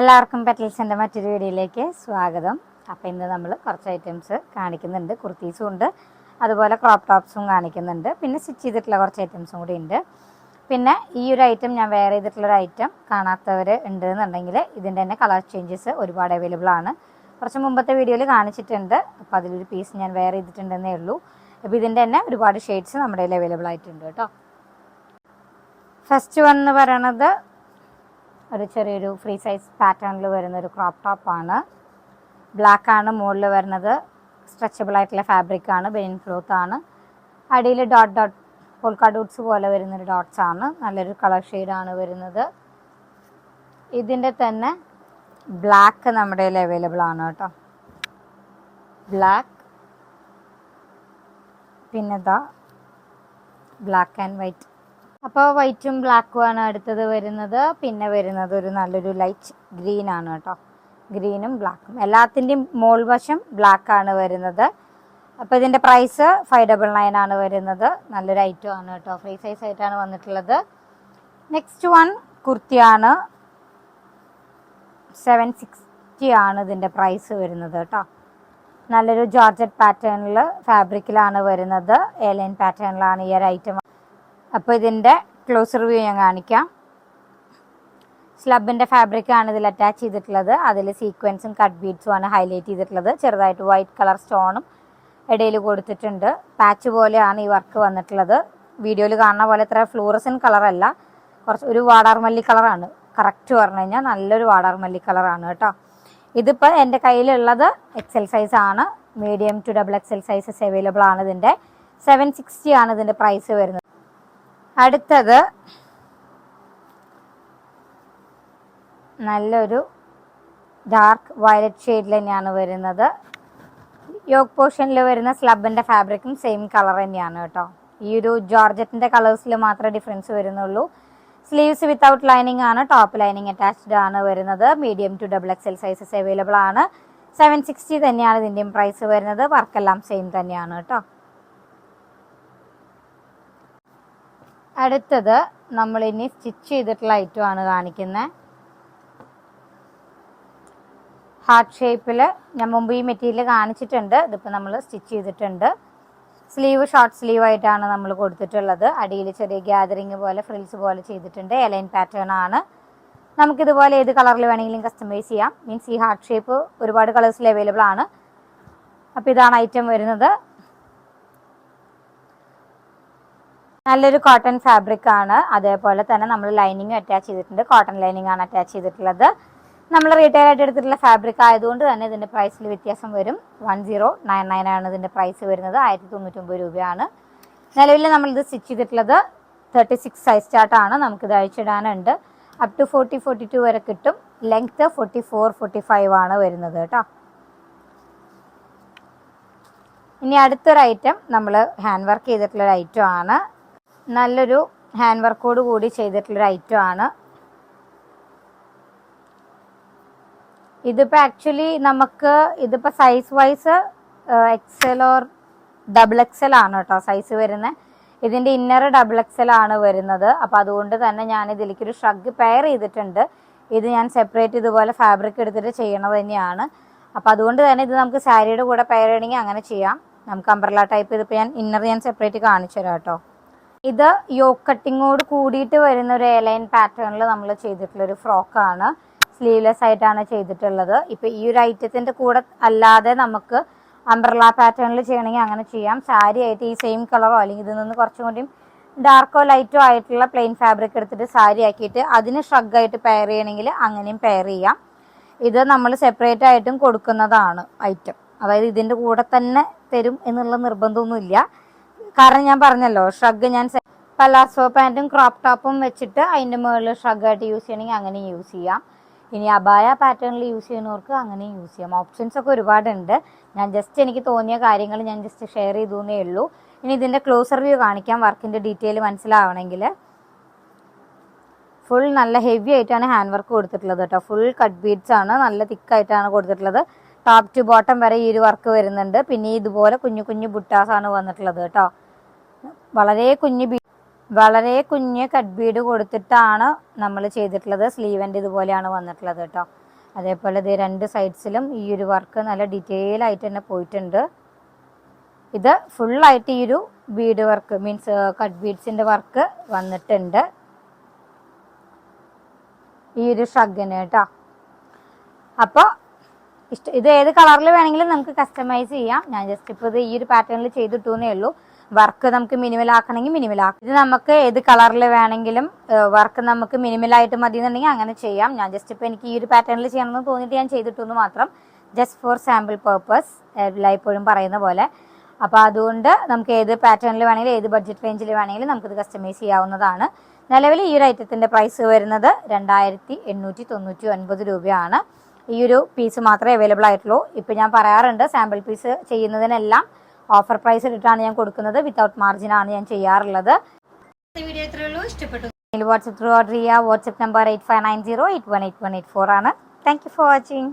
എല്ലാവർക്കും പെറ്റൽസിന്റെ മറ്റൊരു വീഡിയോയിലേക്ക് സ്വാഗതം. അപ്പോൾ ഇന്ന് നമ്മൾ കുറച്ച് ഐറ്റംസ് കാണിക്കുന്നുണ്ട്. കുർത്തീസും ഉണ്ട്. അതുപോലെ ക്രോപ്പ് ടോപ്സും കാണിക്കുന്നുണ്ട്. പിന്നെ സ്റ്റിച്ച് ചെയ്തിട്ടുള്ള കുറച്ച് ഐറ്റംസും കൂടി ഉണ്ട്. പിന്നെ ഈ ഒരു ഐറ്റം ഞാൻ വേറെ ചെയ്തിട്ടുള്ളൊരു ഐറ്റം കാണാത്തവർ ഉണ്ട് എന്നുണ്ടെങ്കിൽ ഇതിന്റെ തന്നെ കളർ ചേഞ്ചസ് ഒരുപാട് അവൈലബിൾ ആണ്. കുറച്ച് മുമ്പത്തെ വീഡിയോയിൽ കാണിച്ചിട്ടുണ്ട്. അപ്പോൾ അതിലൊരു പീസ് ഞാൻ വേറെ ചെയ്തിട്ടുണ്ടെന്നേ ഉള്ളൂ. അപ്പോൾ ഇതിന്റെ തന്നെ ഒരുപാട് ഷെയ്ഡ്സ് നമ്മുടെ കയ്യിൽ അവൈലബിൾ ആയിട്ടുണ്ട് കേട്ടോ. ഫസ്റ്റ് വൺ എന്ന് പറയണത് ഒരു ചെറിയൊരു ഫ്രീ സൈസ് പാറ്റേണിൽ വരുന്ന ഒരു ക്രോപ്പ് ടോപ്പാണ് ബ്ലാക്ക് ആണ് മുകളിൽ വരുന്നത്. സ്ട്രെച്ചബിൾ ആയിട്ടുള്ള ഫാബ്രിക് ആണ് ബെയിൻ ക്ലോത്ത് ആണ്. അടിയിൽ ഡോട്ട് ഡോട്ട് പോൾക്കാ ഡോട്ട്സ് പോലെ വരുന്നൊരു ഡോട്ട്സ് ആണ്. നല്ലൊരു കളർ ഷെയ്ഡാണ് വരുന്നത്. ഇതിന്റെ തന്നെ ബ്ലാക്ക് നമ്മുടെ കയ്യിൽ അവൈലബിൾ ആണ് കേട്ടോ. ബ്ലാക്ക് പിന്നെ ഇതാ ബ്ലാക്ക് ആൻഡ് വൈറ്റ് അപ്പോൾ വൈറ്റും ബ്ലാക്കും ആണ് അടുത്തത് വരുന്നത്. പിന്നെ വരുന്നത് ഒരു നല്ലൊരു ലൈറ്റ് ഗ്രീൻ ആണ് കേട്ടോ. ഗ്രീനും ബ്ലാക്കും എല്ലാത്തിന്റെയും മോൾ വശം ബ്ലാക്ക് ആണ് വരുന്നത്. അപ്പോൾ ഇതിന്റെ പ്രൈസ് ഫൈവ് ഡബിൾ നയൻ ആണ് വരുന്നത്. നല്ലൊരു ഐറ്റം ആണ് കേട്ടോ. ഫ്രീ സൈസ് ആയിട്ടാണ് വന്നിട്ടുള്ളത്. നെക്സ്റ്റ് വൺ കുർത്തിയാണ് സെവൻ സിക്സ്റ്റി ആണ് ഇതിന്റെ പ്രൈസ് വരുന്നത് കേട്ടോ. നല്ലൊരു ജോർജറ്റ് പാറ്റേണിൽ ഫാബ്രിക്കിലാണ് വരുന്നത്. എലൈൻ പാറ്റേണിലാണ് ഈ ഒരു ഐറ്റം അപ്പോൾ ഇതിന്റെ ക്ലോസ് റിവ്യൂ ഞാൻ കാണിക്കാം. സ്ലബിന്റെ ഫാബ്രിക്കാണ് ഇതിൽ അറ്റാച്ച് ചെയ്തിട്ടുള്ളത്. അതിൽ സീക്വൻസും കട്ട് ബീഡ്സും ആണ് ഹൈലൈറ്റ് ചെയ്തിട്ടുള്ളത്. ചെറുതായിട്ട് വൈറ്റ് കളർ സ്റ്റോണും ഇടയിൽ കൊടുത്തിട്ടുണ്ട്. പാച്ച് പോലെയാണ് ഈ വർക്ക് വന്നിട്ടുള്ളത്. വീഡിയോയിൽ കാണുന്ന പോലെ ഇത്ര ഫ്ലൂറസൻ കളറല്ല കുറച്ച് ഒരു വാടാർമല്ലി കളറാണ് കറക്റ്റ് പറഞ്ഞു കഴിഞ്ഞാൽ നല്ലൊരു വാടാർമല്ലി കളറാണ് കേട്ടോ. ഇതിപ്പോൾ എന്റെ കയ്യിലുള്ളത് എക്സൽ സൈസ് ആണ്. Medium to double XL sizes available ആണ് ഇതിന്റെ. സെവൻ സിക്സ്റ്റി ആണ് ഇതിന്റെ പ്രൈസ് വരുന്നത്. അടുത്തത് നല്ലൊരു ഡാർക്ക് വയലറ്റ് ഷെയ്ഡിൽ തന്നെയാണ് വരുന്നത്. യോഗ് പോർഷനിൽ വരുന്ന സ്ലബിന്റെ ഫാബ്രിക്കും സെയിം കളർ തന്നെയാണ് കേട്ടോ. ഈ ഒരു ജോർജറ്റിന്റെ കളേഴ്സിൽ മാത്രമേ ഡിഫറൻസ് വരുന്നുള്ളൂ. സ്ലീവ്സ് വിത്തൗട്ട് ലൈനിങ് ആണ് ടോപ്പ് ലൈനിങ് അറ്റാച്ച്ഡ് ആണ് വരുന്നത്. Medium to double X L sizes available ആണ്. സെവൻ സിക്സ്റ്റി തന്നെയാണ് ഇതിന്റെയും പ്രൈസ് വരുന്നത്. വർക്കെല്ലാം സെയിം തന്നെയാണ് കേട്ടോ. അടുത്തത് നമ്മൾ ഇനി സ്റ്റിച്ച് ചെയ്തിട്ടുള്ള ഐറ്റം ആണ് കാണിക്കുന്നത് ഹാർട്ട് ഷേപ്പിൽ ഞാൻ മുമ്പ് ഈ മെറ്റീരിയൽ കാണിച്ചിട്ടുണ്ട്. ഇതിപ്പോൾ നമ്മൾ സ്റ്റിച്ച് ചെയ്തിട്ടുണ്ട്. സ്ലീവ് ഷോർട്ട് സ്ലീവ് ആയിട്ടാണ് നമ്മൾ കൊടുത്തിട്ടുള്ളത്. അടിയിൽ ചെറിയ ഗ്യാതറിങ് പോലെ ഫ്രിൽസ് പോലെ ചെയ്തിട്ടുണ്ട്. എലൈൻ പാറ്റേൺ ആണ്. നമുക്കിതുപോലെ ഏത് കളറിൽ വേണമെങ്കിലും കസ്റ്റമൈസ് ചെയ്യാം. മീൻസ് ഈ ഹാർട്ട് ഷേപ്പ് ഒരുപാട് കളേഴ്സിൽ അവൈലബിൾ ആണ്. അപ്പോൾ ഇതാണ് ഐറ്റം വരുന്നത്. നല്ലൊരു കോട്ടൺ ഫാബ്രിക് ആണ്. അതേപോലെ തന്നെ നമ്മൾ ലൈനിങ് അറ്റാച്ച് ചെയ്തിട്ടുണ്ട്. കോട്ടൺ ലൈനിങ് ആണ് അറ്റാച്ച് ചെയ്തിട്ടുള്ളത്. നമ്മൾ റീറ്റെയിൽ ആയിട്ട് എടുത്തിട്ടുള്ള ഫാബ്രിക് ആയതുകൊണ്ട് തന്നെ ഇതിന്റെ പ്രൈസിൽ വ്യത്യാസം വരും. വൺ സീറോ നയൻ നയൻ ആണ് ഇതിന്റെ പ്രൈസ് വരുന്നത്. ആയിരത്തി തൊണ്ണൂറ്റൊമ്പത് രൂപയാണ്. നിലവിൽ നമ്മളിത് സ്റ്റിച്ച് ചെയ്തിട്ടുള്ളത് തേർട്ടി സിക്സ് സൈസ് ചാർട്ടാണ് നമുക്കിത് അഴിച്ചിടാനുണ്ട്. Up to forty forty two വരെ കിട്ടും. Length forty four forty five ആണ് വരുന്നത് കേട്ടോ. ഇനി അടുത്തൊരു ഐറ്റം നമ്മൾ ഹാൻഡ് വർക്ക് ചെയ്തിട്ടുള്ളൊരു ഐറ്റം ആണ്. നല്ലൊരു ഹാൻഡ് വർക്കോട് കൂടി ചെയ്തിട്ടുള്ളൊരു ഐറ്റം ആണ്. ഇതിപ്പോൾ ആക്ച്വലി നമുക്ക് ഇതിപ്പോൾ size wise XL or double XL ആണ് കേട്ടോ സൈസ് വരുന്നത് ഇതിന്റെ ഇന്നർ ഡബിൾ എക്സൽ ആണ് വരുന്നത്. അപ്പോൾ അതുകൊണ്ട് തന്നെ ഞാൻ ഇതിലേക്ക് ഒരു ഷ്രഗ് പെയർ ചെയ്തിട്ടുണ്ട്. ഇത് ഞാൻ സെപ്പറേറ്റ് ഇതുപോലെ ഫാബ്രിക് എടുത്തിട്ട് ചെയ്യണത് തന്നെയാണ്. അപ്പോൾ അതുകൊണ്ട് തന്നെ ഇത് നമുക്ക് സാരിയുടെ കൂടെ പെയർ ചെയ്യണമെങ്കിൽ അങ്ങനെ ചെയ്യാം. നമുക്ക് അംബ്രല ടൈപ്പ് ഇതിപ്പോൾ ഞാൻ ഇന്നർ ഞാൻ സെപ്പറേറ്റ് കാണിച്ചു തരാം കേട്ടോ. ഇത് യോ കട്ടിങ്ങോട് കൂടിയിട്ട് വരുന്ന ഒരു എലൈൻ പാറ്റേണിൽ നമ്മൾ ചെയ്തിട്ടുള്ള ഒരു ഫ്രോക്കാണ് സ്ലീവ്ലെസ് ആയിട്ടാണ് ചെയ്തിട്ടുള്ളത്. ഇപ്പൊ ഈ ഒരു ഐറ്റത്തിന്റെ കൂടെ അല്ലാതെ നമുക്ക് അംബ്രല പാറ്റേണിൽ ചെയ്യണമെങ്കിൽ അങ്ങനെ ചെയ്യാം. സാരി ആയിട്ട് ഈ സെയിം കളറോ അല്ലെങ്കിൽ ഇതിൽ നിന്ന് കുറച്ചും കൂടി ഡാർക്കോ ലൈറ്റോ ആയിട്ടുള്ള പ്ലെയിൻ ഫാബ്രിക് എടുത്തിട്ട് സാരി ആക്കിയിട്ട് അതിന് ഷ്രഗ് ആയിട്ട് പെയർ ചെയ്യണമെങ്കിൽ അങ്ങനെയും പെയർ ചെയ്യാം. ഇത് നമ്മൾ സെപ്പറേറ്റ് ആയിട്ടും കൊടുക്കുന്നതാണ് ഐറ്റം അതായത് ഇതിന്റെ കൂടെ തന്നെ തരും എന്നുള്ള നിർബന്ധമൊന്നുമില്ല. കാരണം ഞാൻ പറഞ്ഞല്ലോ ഷ്രഗ് ഞാൻ പലാസോ പാന്റും ക്രോപ്പ് ടോപ്പും വെച്ചിട്ട് അതിന്റെ മുകളിൽ ഷ്രഗായിട്ട് യൂസ് ചെയ്യണമെങ്കിൽ അങ്ങനെ യൂസ് ചെയ്യാം. ഇനി അബായ പാറ്റേണിൽ യൂസ് ചെയ്യുന്നവർക്ക് അങ്ങനെ യൂസ് ചെയ്യാം. ഓപ്ഷൻസ് ഒക്കെ ഒരുപാടുണ്ട്. ഞാൻ ജസ്റ്റ് എനിക്ക് തോന്നിയ കാര്യങ്ങൾ ഞാൻ ജസ്റ്റ് ഷെയർ ചെയ്തു എന്നേ ഉള്ളൂ. ഇനി ഇതിന്റെ ക്ലോസർ വ്യൂ കാണിക്കാം വർക്കിന്റെ ഡീറ്റെയിൽ മനസ്സിലാവണമെങ്കിൽ. ഫുൾ നല്ല ഹെവി ആയിട്ടാണ് ഹാൻഡ് വർക്ക് കൊടുത്തിട്ടുള്ളത് കേട്ടോ. ഫുൾ കട്ട് ബീഡ്സ് ആണ് നല്ല തിക്കായിട്ടാണ് കൊടുത്തിട്ടുള്ളത്. ടോപ്പ് ടു ബോട്ടം വരെ ഈ ഒരു വർക്ക് വരുന്നുണ്ട്. പിന്നെ ഇതുപോലെ കുഞ്ഞു കുഞ്ഞു ബുട്ടാസ് ആണ് വന്നിട്ടുള്ളത് കേട്ടോ. വളരെ കുഞ്ഞു വളരെ കുഞ്ഞ് കട്ട് ബീഡ് കൊടുത്തിട്ടാണ് നമ്മൾ ചെയ്തിട്ടുള്ളത്. സ്ലീവന്റെ ഇതുപോലെയാണ് വന്നിട്ടുള്ളത് കേട്ടോ. അതേപോലെ ഇത് രണ്ട് സൈഡ്സിലും ഈ ഒരു വർക്ക് നല്ല ഡീറ്റെയിൽ ആയിട്ട് തന്നെ പോയിട്ടുണ്ട്. ഇത് ഫുള്ളായിട്ട് ഈ ഒരു ബീഡ് വർക്ക് മീൻസ് കട്ട് ബീഡ്സിന്റെ വർക്ക് വന്നിട്ടുണ്ട്. ഈ ഒരു ഷഗിന് കേട്ടോ. അപ്പോൾ ഇഷ്ട ഇത് ഏത് കളറിൽ വേണമെങ്കിലും നമുക്ക് കസ്റ്റമൈസ് ചെയ്യാം. ഞാൻ ജസ്റ്റ് ഇപ്പോൾ ഇത് ഈ ഒരു പാറ്റേണിൽ ചെയ്തിട്ടു എന്നേ ഉള്ളൂ. വർക്ക് നമുക്ക് മിനിമൽ ആക്കണമെങ്കിൽ മിനിമൽ ആക്കാം. ഇത് നമുക്ക് ഏത് കളറിൽ വേണമെങ്കിലും വർക്ക് നമുക്ക് മിനിമലായിട്ട് മതി എന്നുണ്ടെങ്കിൽ അങ്ങനെ ചെയ്യാം. ഞാൻ ജസ്റ്റ് ഇപ്പോൾ എനിക്ക് ഈ ഒരു പാറ്റേണിൽ ചെയ്യണമെന്ന് തോന്നിയിട്ട് ഞാൻ ചെയ്തിട്ടു എന്ന് മാത്രം ജസ്റ്റ് ഫോർ സാമ്പിൾ പേർപ്പസ് എല്ലായ്പ്പോഴും പറയുന്ന പോലെ. അപ്പോൾ അതുകൊണ്ട് നമുക്ക് ഏത് പാറ്റേണിൽ വേണമെങ്കിലും ഏത് ബഡ്ജറ്റ് റേഞ്ചിൽ വേണമെങ്കിലും നമുക്കിത് കസ്റ്റമൈസ് ചെയ്യാവുന്നതാണ്. നിലവിൽ ഈ ഒരു ഐറ്റത്തിന്റെ പ്രൈസ് വരുന്നത് രണ്ടായിരത്തി എണ്ണൂറ്റി തൊണ്ണൂറ്റി ഒൻപത് രൂപയാണ്. ഈ ഒരു പീസ് മാത്രമേ അവൈലബിൾ ആയിട്ടുള്ളൂ. ഇപ്പം ഞാൻ പറയാറുണ്ട് സാമ്പിൾ പീസ് ചെയ്യുന്നതിനെല്ലാം ഓഫർ പ്രൈസ് ഇട്ടിട്ടാണ് ഞാൻ കൊടുക്കുന്നത്. വിത്തൗട്ട് മാർജിൻ ആണ് ഞാൻ ചെയ്യാറുള്ളത്. വീഡിയോ ഇത്രയേ ഉള്ളൂ. ഇഷ്ടപ്പെട്ടു വാട്സപ്പ് ത്രൂ ഓർഡർ ചെയ്യുക WhatsApp number eight five nine zero eight one eight one eight four ആണ്. Thank you for watching